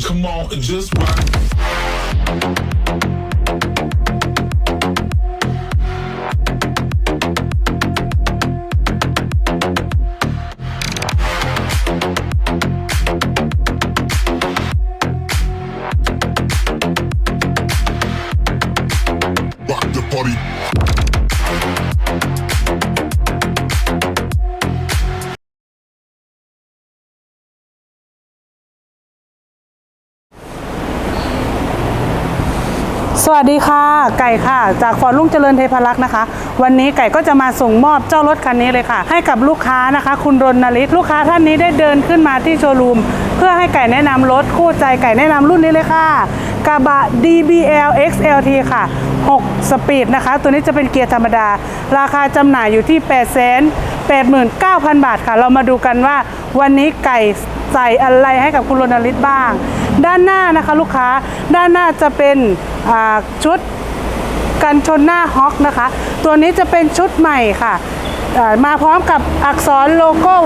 come on and just. Rock สวัสดีค่ะ ไก่ค่ะ จากฟอร์ลุงเจริญเทพารักษ์นะคะ วันนี้ไก่ก็จะมาส่งมอบเจ้ารถคันนี้เลยค่ะ ให้กับลูกค้านะคะ คุณรณฤทธิ์ลูกค้าท่านนี้ได้เดินขึ้นมาที่โชว์รูม เพื่อให้ไก่แนะนำรถคู่ใจไก่แนะนำรุ่นนี้เลยค่ะกระบะ DBL XLT ค่ะ 6 สปีดนะคะ ตัวนี้จะเป็นเกียร์ธรรมดา ราคาจำหน่ายอยู่ที่ 8 8 9 0 0 0 บาทค่ะ เรามาดูกันว่า วันนี้ไก่ใส่อะไรให้กับคุณรณฤทธิ์บ้าง ด้านหน้านะคะลูกค้าด้านหน้าจะเป็นชุดกันชนหน้าฮอกนะคะ ตัวนี้จะเป็นชุดใหม่ค่ะมาพร้อมกับอักษรโลโก้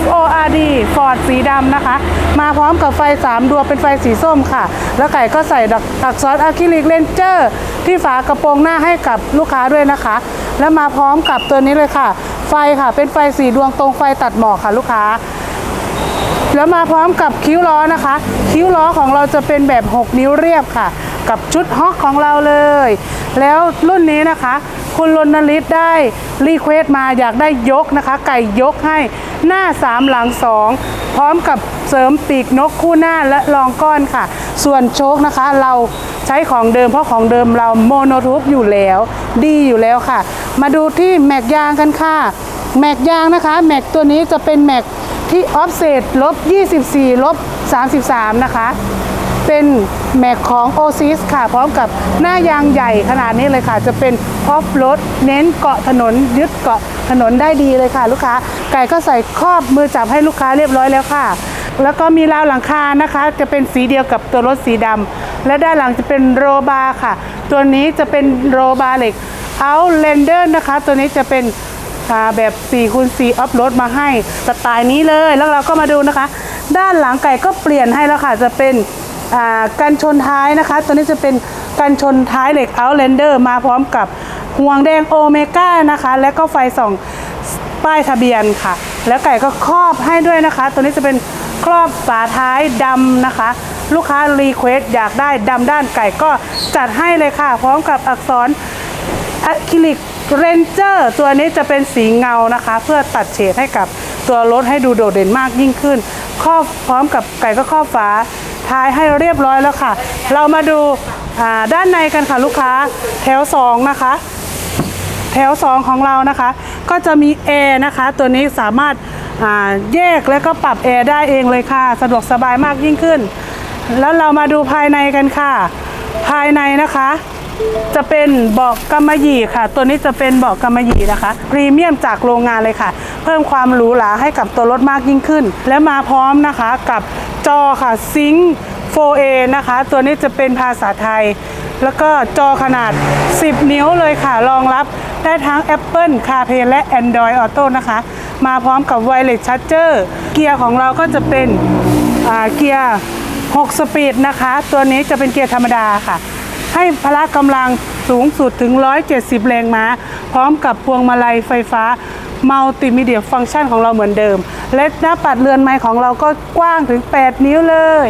FORD Ford สีดำนะคะ มาพร้อมกับไฟ 3 ดวงเป็นไฟสีส้มค่ะ แล้วไก่ก็ใส่ดอกอักษรอะคริลิกเลนเจอร์ ที่ฝากระโปรงหน้าให้กับลูกค้าด้วยนะคะ แล้วมาพร้อมกับตัวนี้เลยค่ะ ไฟค่ะเป็นไฟสีดวงตรงไฟตัดหมอกค่ะลูกค้า แล้วมาพร้อมกับคิ้วล้อนะคะ คิ้วล้อของเราจะเป็นแบบ 6 นิ้วเรียบค่ะ กับชุดฮอกของเราเลย แล้วรุ่นนี้นะคะ คุณรณฤทธิ์ได้รีเควสต์มาอยากได้ยกนะคะ ไก่ยกให้หน้า 3 หลัง 2 พร้อมกับเสริมปีกนกคู่หน้าและรองก้อนค่ะ ส่วนโชคนะคะเราใช้ของเดิมเพราะของเดิมเราโมโนทูบอยู่แล้ว ดีอยู่แล้วค่ะ มาดูที่แม็กยางกันค่ะ แม็กยางนะคะ แม็กตัวนี้จะเป็นแม็ก ที่ออฟเซตลบ 24 ลบ 33 นะคะ เป็นแม็กของ o อซิสค่ะ พร้อมกับหน้ายางใหญ่ขนาดนี้เลยค่ะ จะเป็นออฟรดเน้นเกาะถนนยึดเกาะถนนได้ดีเลยค่ะ ลูกค้า ไก่ก็ใส่ครอบมือจับให้ลูกค้าเรียบร้อยแล้วค่ะ แล้วก็มีราวหลังคานะคะ จะเป็นสีเดียวกับตัวรถสีดำและด้านหลังจะเป็นโรบาร์ค่ะ ตัวนี้จะเป็นโรบาร์เหล็กเอาเลนเดอร์นะคะ ตัวนี้จะเป็น อ่าแบบ4คูณ4อัพโหลดมาให้สไตล์นี้เลย แล้วเราก็มาดูนะคะ ด้านหลังไก่ก็เปลี่ยนให้แล้วค่ะ จะเป็นอ่ากันชนท้ายนะคะ ตัวนี้จะเป็นกันชนท้ายเหล็ก Outlander มาพร้อมกับห่วงแดงโอเมก้านะคะ และก็ไฟส่องป้ายทะเบียนค่ะ แล้วไก่ก็ครอบให้ด้วยนะคะ ตัวนี้จะเป็นครอบฝาท้ายดำนะคะ ลูกค้ารีเควสอยากได้ดำด้านไก่ก็จัดให้เลยค่ะ พร้อมกับอักษรอะคริลิก เรนเจอร์ตัวนี้จะเป็นสีเงานะคะ เพื่อตัดเฉดให้กับตัวรถให้ดูโดดเด่นมากยิ่งขึ้นครอบพร้อมกับไก่ก็ครอบฝาท้ายให้เรียบร้อยแล้วค่ะ เรามาดูด้านในกันค่ะลูกค้าแถว 2 นะคะ แถว 2 ของเรานะคะ ก็จะมีแอร์นะคะ ตัวนี้สามารถาแยกและก็ปรับแอร์ได้เองเลยค่ะ สะดวกสบายมากยิ่งขึ้น แล้วเรามาดูภายในกันค่ะ ภายในนะคะ จะเป็นเบาะกำมะหยี่ค่ะ ตัวนี้จะเป็นเบาะกำมะหยี่นะคะ พรีเมียมจากโรงงานเลยค่ะ เพิ่มความหรูหราให้กับตัวรถมากยิ่งขึ้น และมาพร้อมนะคะกับจอค่ะซิง 4A นะคะ ตัวนี้จะเป็นภาษาไทย แล้วก็จอขนาด 10 นิ้วเลยค่ะ รองรับได้ทั้ง Apple CarPlay และ Android Auto นะคะ มาพร้อมกับ Wireless Charger เกียร์ของเราก็จะเป็นเกียร์ 6 สปีดนะคะ ตัวนี้จะเป็นเกียร์ธรรมดาค่ะ ให้พละกำลังสูงสุดถึง 170 แรงม้า พร้อมกับพวงมาลัยไฟฟ้ามัลติมีเดียฟังก์ชันของเราเหมือนเดิม และหน้าปัดเรือนไม้ของเราก็กว้างถึง 8 นิ้วเลย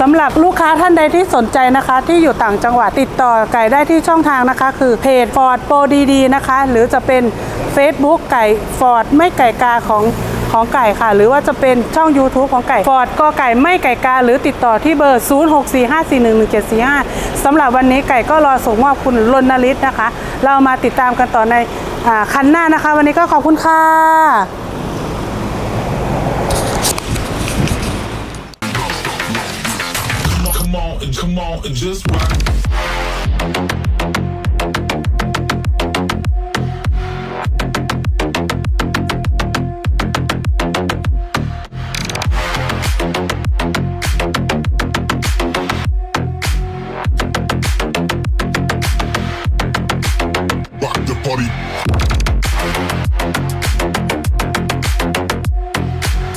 สำหรับลูกค้าท่านใดที่สนใจนะคะ ที่อยู่ต่างจังหวัดติดต่อไก่ได้ที่ช่องทางนะคะ คือเพจ Ford Pro DD นะคะ หรือจะเป็น Facebook ไก่ Ford ไม่ไก่กาของของไก่ค่ะ หรือว่าจะเป็นช่อง YouTube ของไก่ Ford ก็ไก่ไม่ไก่กา หรือติดต่อที่เบอร์ 0645411745สำหรับวันนี้ไก่ก็รอส่งมอบคุณรณฤทธิ์นะคะ เรามาติดตามกันต่อในอคันหน้านะคะ วันนี้ก็ขอบคุณค่ะ and come on and just rock.